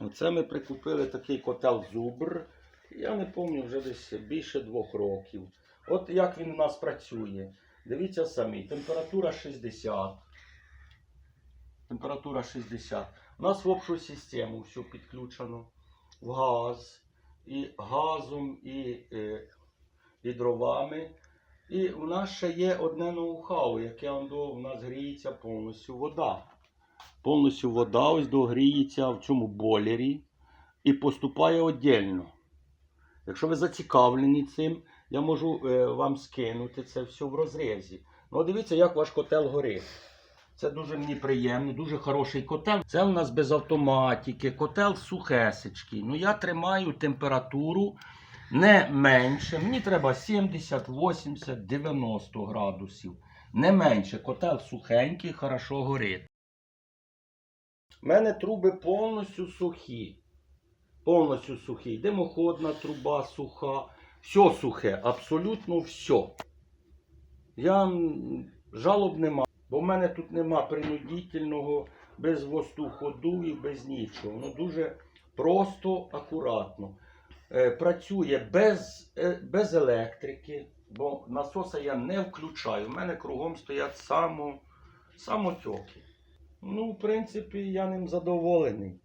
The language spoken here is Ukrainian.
Оце ми прикупили такий котел Зубр. Я не пам'ятаю вже десь більше двох років. От як він у нас працює. Дивіться самі, температура 60. Температура 60. У нас в общу систему все підключено. В газ, і газом, і, е, і дровами. І у нас ще є одне ноу-хау, яке у нас гріється повністю вода. Повністю вода ось догріється в цьому бойлері і поступає віддільно. Якщо ви зацікавлені цим, я можу е, вам скинути це все в розрізі. Ну, дивіться, як ваш котел горить. Це дуже мені приємно, дуже хороший котел. Це у нас без автоматики, котел сухесечкий. Ну я тримаю температуру не менше. Мені треба 70, 80, 90 градусів. Не менше. Котел сухенький, хорошо горить. У мене труби повністю сухі. Повністю сухі. Димоходна труба суха. Все сухе, абсолютно все. Я жалоб нема. Бо в мене тут нема принудительного, без воздуходу і без нічого. Воно дуже просто, акуратно. Е, працює без, е, без електрики, бо насоса я не включаю. У мене кругом стоять само, самотьоки. Ну, в принципі, я ним задоволений.